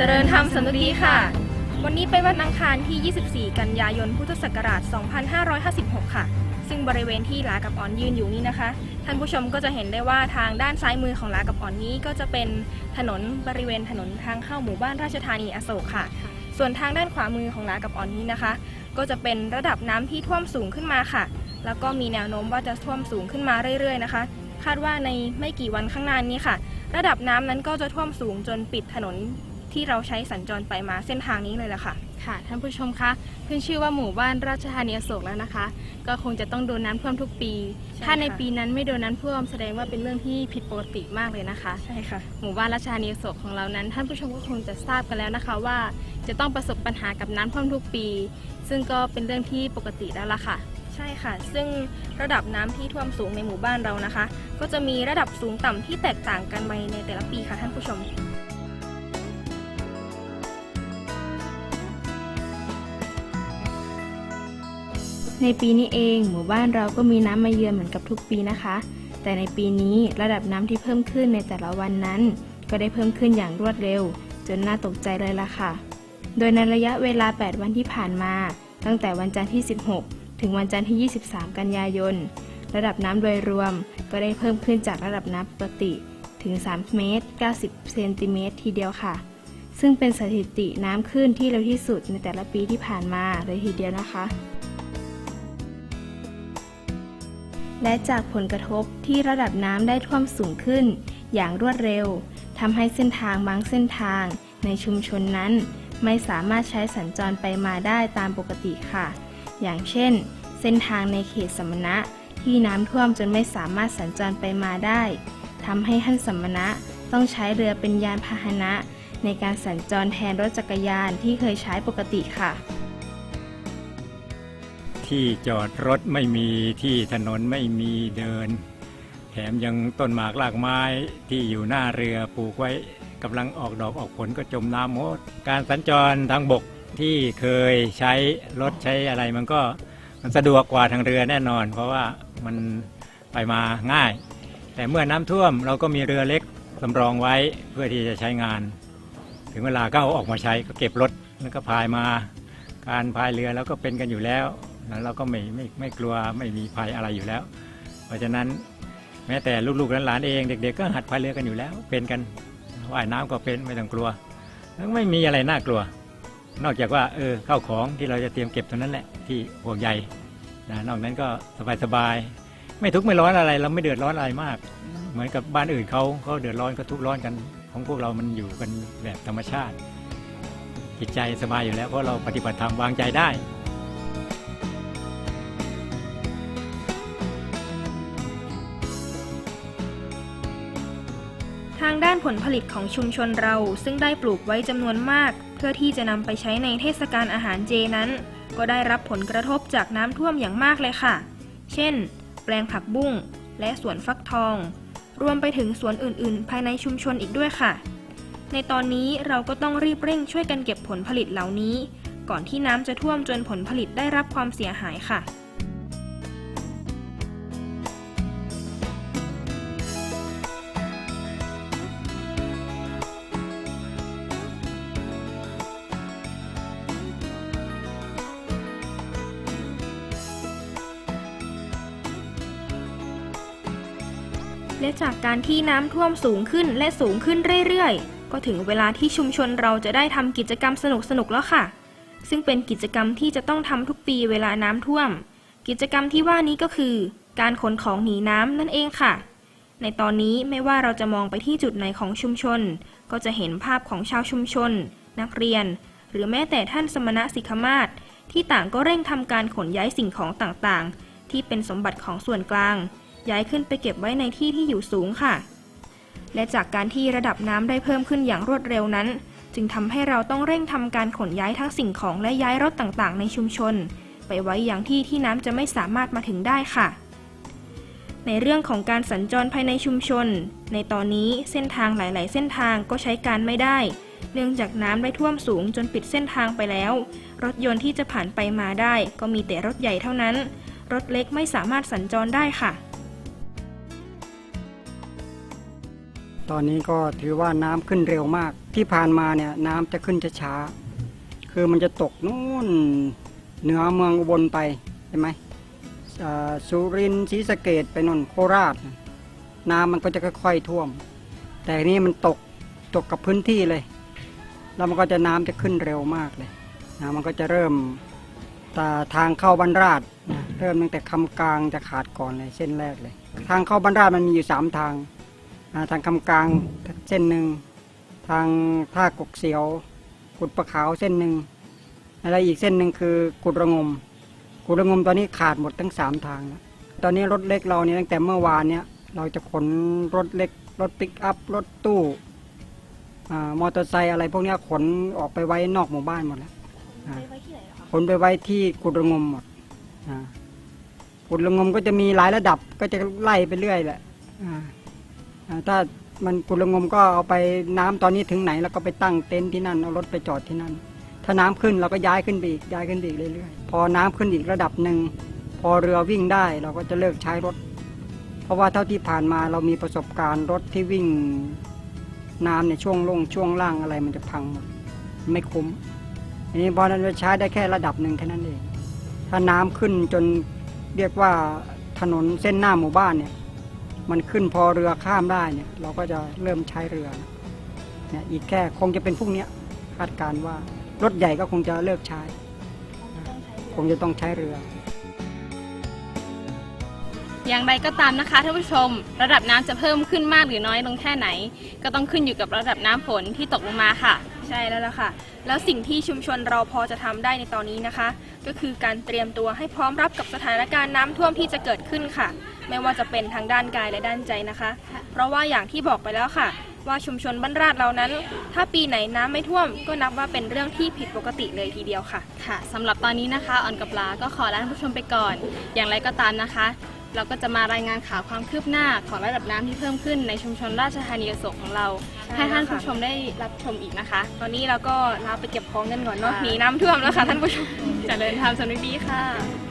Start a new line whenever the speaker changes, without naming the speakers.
เจริญธรรมสนุดีค่ะ วันนี้เป็นวันอังคารที่ 24 กันยายน พุทธศักราช 2556 ค่ะ ซึ่งบริเวณที่ลากับอ่อนยืนอยู่นี้นะคะ ท่านผู้ชมก็จะเห็นได้ว่าทางด้านซ้ายมือของลากับอ่อนนี้ก็จะเป็นถนนบริเวณถนนทางเข้าหมู่บ้านราชธานีอโศกค่ะ ส่วนทางด้านขวามือของลากับอ่อนนี้นะคะ ก็จะเป็นระดับน้ำที่ท่วมสูงขึ้นมาค่ะ แล้วก็มีแนวโน้มว่าจะท่วมสูงขึ้นมาเรื่อยๆนะคะ คาดว่าในไม่กี่วันข้างหน้านี้ค่ะ ระดับน้ำนั้นก็จะท่วมสูงจนปิดถนน ที่เราใช้สัญจรไปมาเส้นทางนี้เลยล่ะค่ะ
ค่ะ ท่านผู้ชมคะขึ้นชื่อว่าหมู่บ้านราชธานีอโศกแล้วนะคะ ก็คงจะต้องโดนน้ำท่วมทุกปี
ใช่
ถ้าใน
ค่ะ
ปีนั้นไม่โดนน้ำท่วมแสดงว่าเป็นเรื่องที่ผิดปกติมากเลยนะคะ
ใช่ค่ะ
หมู่บ้านราชธานีอโศกของเรานั้น ท่านผู้ชมก็คงจะทราบกันแล้วนะคะว่า จะต้องประสบปัญหากับน้ำท่วมทุกปี ซึ่งก็เป็นเรื่องที่ปกติแล้วล่ะค่ะ
ใช่ค่ะ ซึ่งระดับน้ำที่ท่วมสูงในหมู่บ้านเรานะคะ ก็จะมีระดับสูงต่ำที่แตกต่างกันไปในแต่ละปีค่ะท่านผู้ชม
ในปีนี้เองหมู่บ้านเราก็มีน้ำมาเยือนเหมือนกับทุกปีนะคะ แต่ในปีนี้ระดับน้ำที่เพิ่มขึ้นในแต่ละวันนั้น ก็ได้เพิ่มขึ้นอย่างรวดเร็ว จนน่าตกใจเลยล่ะค่ะ โดยในระยะเวลา 8 วันที่ผ่านมา ตั้งแต่วันจันทร์ที่ 16 ถึงวันจันทร์ที่ 23 กันยายน ระดับน้ำโดยรวมก็ได้เพิ่มขึ้นจากระดับน้ำปกติถึง 3 เมตร 90 เซนติเมตรทีเดียวค่ะ ซึ่งเป็นสถิติน้ำขึ้นที่เร็วที่สุดในแต่ละปีที่ผ่านมาเลยทีเดียวนะคะ และจากผลกระทบที่ระดับน้ำได้ท่วมสูงขึ้น อย่างรวดเร็วทำให้เส้นทางบางเส้นทาง ในชุมชนนั้น ไม่สามารถใช้สัญจรไปมาได้ตามปกติค่ะ อย่างเช่น เส้นทางในเขตสมณะที่น้ำท่วมจนไม่สามารถสัญจรไปมาได้ทำให้ท่านสมณะต้องใช้เรือเป็นยานพาหนะ ในการสัญจรแทนรถจักรยานที่เคยใช้ปกติค่ะ
ที่จอดรถไม่มีที่ถนนไม่มีเดิน แถมยังต้นหมากรากไม้ที่อยู่หน้าเรือปลูกไว้กำลังออกดอกออกผลก็จมน้ำหมดการสัญจรทางบกที่เคยใช้รถใช้อะไรมันก็มันสะดวกกว่าทางเรือแน่นอน เพราะว่ามันไปมาง่าย แต่เมื่อน้ำท่วมเราก็มีเรือเล็กสำรองไว้เพื่อที่จะใช้งาน ถึงเวลาก็เอาออกมาใช้ก็เก็บรถแล้วก็พายมา การพายเรือแล้วก็เป็นกันอยู่แล้ว แล้วเราก็ไม่ไม่ไม่กลัวไม่มีภัยอะไรอยู่แล้ว เพราะฉะนั้นแม้แต่ลูกๆหลานๆเองเด็ก ๆ ก็หัดพายเรือกันอยู่แล้ว เป็นกันว่ายน้ำก็เป็นไม่ต้องกลัวแล้วไม่มีอะไรน่ากลัว นอกจากว่าเออเข้าของที่เราจะเตรียมเก็บเท่านั้นแหละที่ห่วงใยนะนอกนั้นก็สบายๆไม่ทุกข์ไม่ร้อนอะไร เราไม่เดือดร้อนอะไรมาก เหมือนกับบ้านอื่นเขาเขาเดือดร้อนก็ทุกข์ร้อนกัน ของพวกเรามันอยู่กันแบบธรรมชาติจิตใจสบายอยู่แล้วเพราะเราปฏิบัติธรรมวางใจได้
ทางด้านผลผลิตของชุมชนเราซึ่งได้ปลูกไว้จำนวนมาก เพื่อที่จะนำไปใช้ในเทศกาลอาหารเจนั้น ก็ได้รับผลกระทบจากน้ำท่วมอย่างมากเลยค่ะ เช่น แปลงผักบุ้ง และสวนฟักทอง รวมไปถึงสวนอื่นๆ ภายในชุมชนอีกด้วยค่ะ ในตอนนี้เราก็ต้องรีบเร่งช่วยกันเก็บผลผลิตเหล่านี้ ก่อนที่น้ำจะท่วมจนผลผลิตได้รับความเสียหายค่ะ และจากการที่น้ำท่วมสูงขึ้นและสูงขึ้นเรื่อยๆ ก็ถึงเวลาที่ชุมชนเราจะได้ทำกิจกรรมสนุกๆแล้วค่ะ ซึ่งเป็นกิจกรรมที่จะต้องทำทุกปีเวลาน้ำท่วม กิจกรรมที่ว่านี้ก็คือ การขนของหนีน้ำนั่นเองค่ะ ในตอนนี้ไม่ว่าเราจะมองไปที่จุดไหนของชุมชน ก็จะเห็นภาพของชาวชุมชน นักเรียน หรือแม้แต่ท่านสมณะสิกขมาศที่ต่างก็เร่งทำการขนย้ายสิ่งของต่างๆ ที่เป็นสมบัติของส่วนกลาง ย้ายขึ้นไปเก็บไว้ในที่ที่อยู่สูงค่ะ และจากการที่ระดับน้ำได้เพิ่มขึ้นอย่างรวดเร็วนั้น จึงทำให้เราต้องเร่งทำการขนย้ายทั้งสิ่งของและย้ายรถต่างๆ ในชุมชน ไปไว้อย่างที่ที่น้ำจะไม่สามารถมาถึงได้ค่ะ ในเรื่องของการสัญจรภายในชุมชน ในตอนนี้เส้นทางหลาย ๆ เส้นทางก็ใช้การไม่ได้ เนื่องจากน้ำได้ท่วมสูงจนปิดเส้นทางไปแล้ว รถยนต์ที่จะผ่านไปมาได้ ก็มีแต่รถใหญ่เท่านั้น รถเล็กไม่สามารถสัญจรได้ค่ะ
ตอนนี้ก็ถือว่าน้ำขึ้นเร็วมาก ที่ผ่านมาเนี่ยน้ำจะขึ้นช้าๆคือมันจะตกนู่นเหนือเมืองอุบลไปใช่ไหมสุรินทร์ศรีสะเกดไปนนโคราช น้ำมันก็จะค่อยๆท่วม แต่นี้มันตกตกกับพื้นที่เลย แล้วมันก็จะน้ำจะขึ้นเร็วมากเลยนะมันก็จะเริ่มตาทางเข้าบรรราดนะเริ่มตั้งแต่คำกลางจะขาดก่อนเลยเส้นแรกเลย ทางเข้าบรรราดมันมีอยู่สามทาง ทางคำกลางเส้นหนึ่ง ทางท่ากกเสียว กุดประขาวเส้นหนึ่งอะไรอีกเส้นหนึ่งคือกุดระงม กุดระงมตอนนี้ขาดหมดทั้งสามทางแล้วตอนนี้รถเล็กเราเนี่ยตั้งแต่เมื่อวานเนี่ยเราจะขนรถเล็ก รถปิกอัพ รถตู้มอเตอร์ไซค์อะไรพวกนี้ขนออกไปไว้นอกหมู่บ้านหมดแล้วขนไปไว้ที่กุดระงมหมดกุดระงมก็จะมีหลายระดับก็จะไล่ไปเรื่อยแหละ ถ้ามันกุดระงมก็เอาไปน้ำตอนนี้ถึงไหนแล้วก็ไปตั้งเต็นท์ที่นั่นเอารถไปจอดที่นั่น ถ้าน้ำขึ้นเราก็ย้ายขึ้นไปอีกย้ายขึ้นไปอีกเรื่อยๆพอน้ำขึ้นอีกระดับหนึ่งพอเรือวิ่งได้เราก็จะเลิกใช้รถ เพราะว่าเท่าที่ผ่านมาเรามีประสบการณ์รถที่วิ่งน้ำในช่วงลงช่วงล่างอะไรมันจะพังหมดไม่คุ้มอันนี้พอนั้นใช้ได้แค่ระดับหนึ่งแค่นั้นเอง ถ้าน้ำขึ้นจนเรียกว่าถนนเส้นหน้าหมู่บ้านเนี่ย มันขึ้นพอเรือข้ามได้เนี่ยเราก็จะเริ่มใช้เรือเนี่ยอีกแค่คงจะเป็นพรุ่งเนี้ยคาดการณ์ว่ารถใหญ่ก็คงจะเลิกใช้คงจะต้องใช้เรือ
อย่างไรก็ตามนะคะท่านผู้ชม ระดับน้ำจะเพิ่มขึ้นมากหรือน้อยลงแค่ไหน ก็ต้องขึ้นอยู่กับระดับน้ำฝนที่ตกลงมาค่ะ
ใช่แล้วล่ะค่ะ แล้วสิ่งที่ชุมชนเราพอจะทำได้ในตอนนี้นะคะ ก็คือการเตรียมตัวให้พร้อมรับกับสถานการณ์น้ำท่วมที่จะเกิดขึ้นค่ะ ไม่ว่าจะเป็นทางด้านกายและด้านใจนะคะ เพราะว่าอย่างที่บอกไปแล้วค่ะ ว่าชุมชนบ้านราดเรานั้น ถ้าปีไหนน้ำไม่ท่วม ก็นับว่าเป็นเรื่องที่ผิดปกติเลยทีเดียวค่ะ
ค่ะสำหรับตอนนี้นะคะออนกับลาก็ขอลาท่านผู้ชมไปก่อน อย่างไรก็ตามนะคะ เราก็จะมารายงานข่าวความคืบหน้าของระดับน้ำที่เพิ่มขึ้นในชุมชนราชธานีอโศกของเรา
ใช่
ให้ท่าน
แล้วค่ะ
ผู้ชมได้รับชมอีกนะคะ
ตอนนี้เราก็ลาไปเก็บของกันก่อนเนาะ
ค่ะ
หนีน้ำท่วมแล้วค่ะท่านผู้ชม
เจริญธรรมสวัสดีค่ะ